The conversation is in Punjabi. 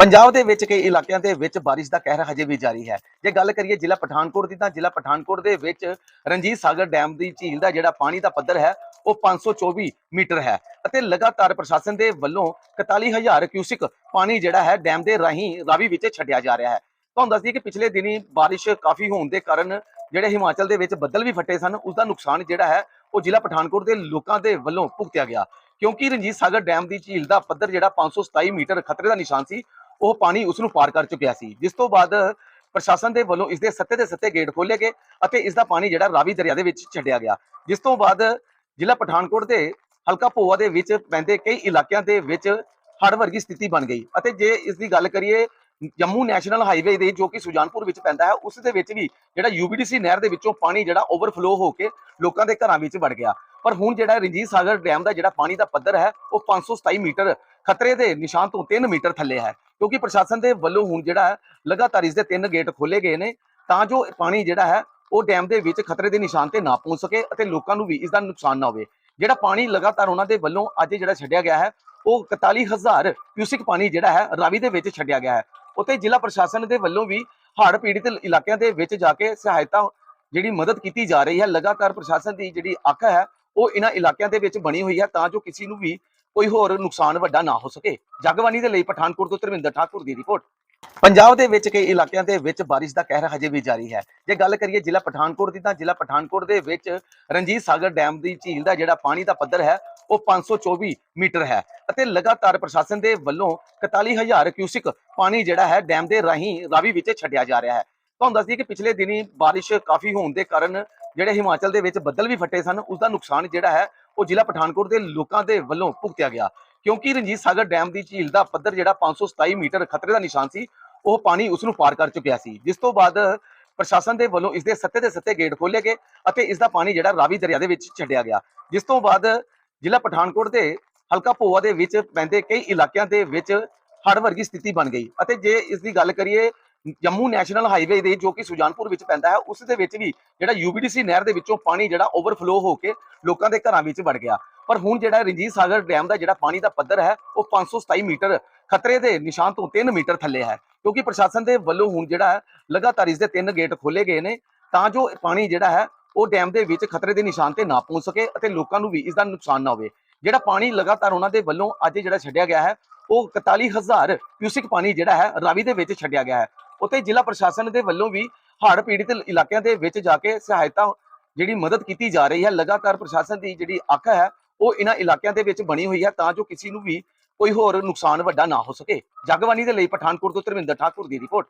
ਪੰਜਾਬ ਦੇ ਵਿੱਚ ਕਈ ਇਲਾਕਿਆਂ ਦੇ ਵਿੱਚ ਬਾਰਿਸ਼ ਦਾ ਕਹਿਰ ਹਜੇ ਵੀ ਜਾਰੀ ਹੈ। ਜੇ ਗੱਲ ਕਰੀਏ ਜ਼ਿਲ੍ਹਾ ਪਠਾਨਕੋਟ ਦੀ ਤਾਂ ਜ਼ਿਲ੍ਹਾ ਪਠਾਨਕੋਟ ਦੇ ਵਿੱਚ ਰਣਜੀਤ ਸਾਗਰ ਡੈਮ ਦੀ ਝੀਲ ਦਾ ਜਿਹੜਾ ਪਾਣੀ ਦਾ ਪੱਧਰ ਹੈ, ਉਹ 524 ਮੀਟਰ ਹੈ ਅਤੇ ਲਗਾਤਾਰ ਪ੍ਰਸ਼ਾਸਨ ਦੇ ਵੱਲੋਂ 41000 ਕਿਊਸਿਕ ਪਾਣੀ ਜਿਹੜਾ ਹੈ ਡੈਮ ਦੇ ਰਾਹੀਂ ਰਾਵੀ ਵਿੱਚ ਛੱਡਿਆ ਜਾ ਰਿਹਾ ਹੈ। ਤੁਹਾਨੂੰ ਦੱਸ ਦਈਏ ਕਿ ਪਿਛਲੇ ਦਿਨੀ ਬਾਰਿਸ਼ ਕਾਫੀ ਹੋਣ ਦੇ ਕਾਰਨ ਜਿਹੜੇ ਹਿਮਾਚਲ ਦੇ ਵਿੱਚ ਬੱਦਲ ਵੀ ਫਟੇ ਸਨ ਉਸ ਦਾ ਨੁਕਸਾਨ ਜਿਹੜਾ ਹੈ, ਉਹ ਜ਼ਿਲ੍ਹਾ ਪਠਾਨਕੋਟ ਦੇ ਲੋਕਾਂ ਦੇ ਵੱਲੋਂ ਭੁਗਤਿਆ ਗਿਆ। ਕਿਉਂਕਿ ਰਣਜੀਤ ਸਾਗਰ ਡੈਮ ਦੀ ਝੀਲ ਦਾ ਪੱਧਰ ਜਿਹੜਾ 527 ਮੀਟਰ ਖਤਰੇ ਦਾ ਨਿਸ਼ਾਨ ਸੀ ਉਹ ਪਾਣੀ ਉਸ ਨੂੰ ਪਾਰ ਕਰ ਚੁੱਕਿਆ ਸੀ। ਜਿਸ ਤੋਂ ਬਾਅਦ ਪ੍ਰਸ਼ਾਸਨ ਦੇ ਵੱਲੋਂ ਇਸ ਦੇ ਸੱਤੇ ਦੇ ਸੱਤੇ ਗੇਟ ਖੋਲੇ ਗਏ ਅਤੇ ਇਸ ਦਾ ਪਾਣੀ ਜਿਹੜਾ ਰਾਵੀ ਦਰਿਆ ਦੇ ਵਿੱਚ ਛੱਡਿਆ ਗਿਆ। ਜਿਸ ਤੋਂ ਬਾਅਦ ਜ਼ਿਲ੍ਹਾ ਪਠਾਨਕੋਟ ਦੇ ਹਲਕਾ ਭੋਆ ਦੇ ਵਿੱਚ ਪੈਂਦੇ ਕਈ ਇਲਾਕਿਆਂ ਦੇ ਵਿੱਚ ਹੜ੍ਹ ਵਰਗੀ ਸਥਿਤੀ ਬਣ ਗਈ। ਅਤੇ ਜੇ ਇਸ ਦੀ ਗੱਲ ਕਰੀਏ ਜੰਮੂ ਨੈਸ਼ਨਲ ਹਾਈਵੇ ਦੇ ਜੋ ਕਿ ਸੁਜਾਨਪੁਰ ਵਿੱਚ ਪੈਂਦਾ ਹੈ, ਉਸ ਦੇ ਵਿੱਚ ਵੀ ਜਿਹੜਾ ਯੂਬੀਡੀਸੀ ਨਹਿਰ ਦੇ ਵਿੱਚੋਂ ਪਾਣੀ ਜਿਹੜਾ ਓਵਰਫਲੋ ਹੋ ਕੇ ਲੋਕਾਂ ਦੇ ਘਰਾਂ ਵਿੱਚ ਵੜ ਗਿਆ। ਪਰ ਹੁਣ ਜਿਹੜਾ ਰਣਜੀਤ ਸਾਗਰ ਡੈਮ ਦਾ ਜਿਹੜਾ ਪਾਣੀ ਦਾ ਪੱਧਰ ਹੈ, ਉਹ 527 ਮੀਟਰ ਖਤਰੇ ਦੇ ਨਿਸ਼ਾਨ ਤੋਂ 3 ਮੀਟਰ ਥੱਲੇ ਹੈ। ਕਿਉਂਕਿ ਪ੍ਰਸ਼ਾਸਨ ਦੇ ਵੱਲੋਂ ਹੁਣ ਜਿਹੜਾ ਹੈ, ਲਗਾਤਾਰ ਇਸ ਦੇ ਤਿੰਨ ਗੇਟ ਖੋਲੇ ਗਏ ਨੇ, ਤਾਂ ਜੋ ਪਾਣੀ ਜਿਹੜਾ ਹੈ, ਉਹ ਡੈਮ ਦੇ ਵਿੱਚ ਖਤਰੇ ਦੇ ਨਿਸ਼ਾਨ ਤੇ ਨਾ ਪਹੁੰਚ ਸਕੇ ਅਤੇ ਲੋਕਾਂ ਨੂੰ ਵੀ ਇਸ ਦਾ ਨੁਕਸਾਨ ਨਾ ਹੋਵੇ। ਜਿਹੜਾ ਪਾਣੀ ਲਗਾਤਾਰ ਉਹਨਾਂ ਦੇ ਵੱਲੋਂ ਅੱਜ ਜਿਹੜਾ ਛੱਡਿਆ ਗਿਆ ਹੈ, ਉਹ 41000 ਕਿਊਸਿਕ ਪਾਣੀ ਜਿਹੜਾ ਹੈ, ਰਾਵੀ ਦੇ ਵਿੱਚ ਛੱਡਿਆ ਗਿਆ ਹੈ। ਉੱਥੇ ਜ਼ਿਲ੍ਹਾ ਪ੍ਰਸ਼ਾਸਨ ਦੇ ਵੱਲੋਂ ਵੀ ਹੜ੍ਹ ਪੀੜਿਤ ਇਲਾਕਿਆਂ ਦੇ ਵਿੱਚ ਜਾ ਕੇ ਸਹਾਇਤਾ ਜਿਹੜੀ ਮਦਦ ਕੀਤੀ ਜਾ ਰਹੀ ਹੈ। ਲਗਾਤਾਰ ਪ੍ਰਸ਼ਾਸਨ ਦੀ ਜਿਹੜੀ ਅੱਖ ਹੈ ਉਹ ਇਹਨਾਂ ਇਲਾਕਿਆਂ ਦੇ ਵਿੱਚ ਬਣੀ ਹੋਈ ਹੈ ਤਾਂ ਜੋ ਕਿਸੇ ਨੂੰ ਵੀ ਕੋਈ ਹੋਰ ਨੁਕਸਾਨ ਵੱਡਾ ਨਾ ਹੋ ਸਕੇ। ਜਗਬਾਣੀ ਦੇ ਲਈ ਪਠਾਨਕੋਟ ਤੋਂ ਧਰਮਿੰਦਰ ਠਾਕੁਰ ਦੀ ਰਿਪੋਰਟ। ਪੰਜਾਬ ਦੇ ਵਿੱਚ ਕਈ ਇਲਾਕਿਆਂ ਦੇ ਵਿੱਚ ਬਾਰਿਸ਼ ਦਾ ਕਹਿਰ ਹਜੇ ਵੀ ਜਾਰੀ ਹੈ। ਜੇ ਗੱਲ ਕਰੀਏ ਜ਼ਿਲ੍ਹਾ ਪਠਾਨਕੋਟ ਦੀ ਤਾਂ ਜ਼ਿਲ੍ਹਾ ਪਠਾਨਕੋਟ ਦੇ ਵਿੱਚ ਰਣਜੀਤ ਸਾਗਰ ਡੈਮ ਦੀ ਝੀਲ ਦਾ ਜਿਹੜਾ ਪਾਣੀ ਦਾ ਪੱਧਰ ਹੈ, ਉਹ 524 ਮੀਟਰ ਹੈ ਅਤੇ ਲਗਾਤਾਰ ਪ੍ਰਸ਼ਾਸਨ ਦੇ ਵੱਲੋਂ 41000 ਕਿਊਸਿਕ ਪਾਣੀ ਜਿਹੜਾ ਹੈ ਡੈਮ ਦੇ ਰਾਹੀਂ ਰਾਵੀ ਵਿੱਚ ਛੱਡਿਆ ਜਾ ਰਿਹਾ ਹੈ। ਤੁਹਾਨੂੰ ਦੱਸਦੀ ਕਿ ਪਿਛਲੇ ਦਿਨੀ ਬਾਰਿਸ਼ ਕਾਫੀ ਹੋਣ ਦੇ ਕਾਰਨ ਜਿਹੜੇ ਹਿਮਾਚਲ ਦੇ ਵਿੱਚ ਬੱਦਲ ਵੀ ਫਟੇ ਸਨ ਉਸ ਦਾ ਨੁਕਸਾਨ ਜਿਹੜਾ ਹੈ, ਉਹ ਜ਼ਿਲ੍ਹਾ ਪਠਾਨਕੋਟ ਦੇ ਲੋਕਾਂ ਦੇ ਵੱਲੋਂ ਭੁਗਤਿਆ ਗਿਆ। ਕਿਉਂਕਿ ਰਣਜੀਤ ਸਾਗਰ ਡੈਮ ਦੀ ਝੀਲ ਦਾ ਪੱਧਰ ਜਿਹੜਾ 527 ਮੀਟਰ ਖਤਰੇ ਦਾ ਨਿਸ਼ਾਨ ਸੀ, ਉਹ ਪਾਣੀ ਉਸ ਨੂੰ ਪਾਰ ਕਰ ਚੁੱਕਿਆ ਸੀ। ਜਿਸ ਤੋਂ ਬਾਅਦ ਪ੍ਰਸ਼ਾਸਨ ਦੇ ਵੱਲੋਂ ਇਸ ਦੇ ਸੱਤੇ ਦੇ ਸੱਤੇ ਗੇਟ ਖੋਲੇ ਗਏ ਅਤੇ ਇਸ ਦਾ ਪਾਣੀ ਜਿਹੜਾ ਰਾਵੀ ਦਰਿਆ ਦੇ ਵਿੱਚ ਛੱਡਿਆ ਗਿਆ। ਜਿਸ ਤੋਂ ਬਾਅਦ ਜ਼ਿਲ੍ਹਾ ਪਠਾਨਕੋਟ ਦੇ ਹਲਕਾ ਭੋਆ ਦੇ ਵਿੱਚ ਪੈਂਦੇ ਕਈ ਇਲਾਕਿਆਂ ਦੇ ਵਿੱਚ ਹੜ੍ਹ ਵਰਗੀ ਸਥਿਤੀ ਬਣ ਗਈ। ਅਤੇ ਜੇ ਇਸ ਦੀ ਗੱਲ ਕਰੀਏ ਜੰਮੂ ਨੈਸ਼ਨਲ ਹਾਈਵੇ ਦੇ ਜੋ ਕਿ ਸੁਜਾਨਪੁਰ ਵਿੱਚ ਪੈਂਦਾ ਹੈ, ਉਸ ਦੇ ਵਿੱਚ ਵੀ ਜਿਹੜਾ ਯੂਬੀਡੀਸੀ ਨਹਿਰ ਦੇ ਵਿੱਚੋਂ ਪਾਣੀ ਜਿਹੜਾ ਓਵਰਫਲੋ ਹੋ ਕੇ ਲੋਕਾਂ ਦੇ ਘਰਾਂ ਵਿੱਚ ਵੜ ਗਿਆ। ਪਰ ਹੁਣ ਜਿਹੜਾ ਰਣਜੀਤ ਸਾਗਰ ਡੈਮ ਦਾ ਜਿਹੜਾ ਪਾਣੀ ਦਾ ਪੱਧਰ ਹੈ, ਉਹ 527 ਮੀਟਰ ਖਤਰੇ ਦੇ ਨਿਸ਼ਾਨ ਤੋਂ 3 ਮੀਟਰ ਥੱਲੇ ਹੈ। ਕਿਉਂਕਿ ਪ੍ਰਸ਼ਾਸਨ ਦੇ ਵੱਲੋਂ ਹੁਣ ਜਿਹੜਾ ਹੈ, ਲਗਾਤਾਰ ਇਸ ਦੇ ਤਿੰਨ ਗੇਟ ਖੋਲੇ ਗਏ ਨੇ, ਤਾਂ ਜੋ ਪਾਣੀ ਜਿਹੜਾ ਹੈ, ਉਹ ਡੈਮ ਦੇ ਵਿੱਚ ਖਤਰੇ ਦੇ ਨਿਸ਼ਾਨ ਤੇ ਨਾ ਪਹੁੰਚ ਸਕੇ ਅਤੇ ਲੋਕਾਂ ਨੂੰ ਵੀ ਇਸ ਦਾ ਨੁਕਸਾਨ ਨਾ ਹੋਵੇ। ਜਿਹੜਾ ਪਾਣੀ ਲਗਾਤਾਰ ਉਹਨਾਂ ਦੇ ਵੱਲੋਂ ਅੱਜ ਜਿਹੜਾ ਛੱਡਿਆ ਗਿਆ ਹੈ, ਉਹ 41000 ਕਿਊਸਿਕ ਪਾਣੀ ਜਿਹੜਾ ਹੈ, ਰਾਵੀ ਦੇ ਵਿੱਚ ਛੱਡਿਆ ਗਿਆ ਹੈ। ਉੱਥੇ ਜ਼ਿਲ੍ਹਾ ਪ੍ਰਸ਼ਾਸਨ ਦੇ ਵੱਲੋਂ ਵੀ ਹੜ੍ਹ ਪੀੜਿਤ ਇਲਾਕਿਆਂ ਦੇ ਵਿੱਚ ਜਾ ਕੇ ਸਹਾਇਤਾ ਜਿਹੜੀ ਮਦਦ ਕੀਤੀ ਜਾ ਰਹੀ ਹੈ, ਲਗਾਤਾਰ ਪ੍ਰਸ਼ਾਸਨ ਦੀ ਜਿਹੜੀ ਅੱਖ ਹੈ, ਉਹ ਇਹਨਾਂ ਇਲਾਕਿਆਂ ਦੇ ਵਿੱਚ ਬਣੀ ਹੋਈ ਹੈ ਤਾਂ ਜੋ ਕਿਸੇ ਨੂੰ ਵੀ ਕੋਈ ਹੋਰ ਨੁਕਸਾਨ ਵੱਡਾ ਨਾ ਹੋ ਸਕੇ। ਜਗਬਾਣੀ ਦੇ ਲਈ ਪਠਾਨਕੋਟ ਤੋਂ ਧਰਮਿੰਦਰ ਠਾਕੁਰ ਦੀ ਰਿਪੋਰਟ।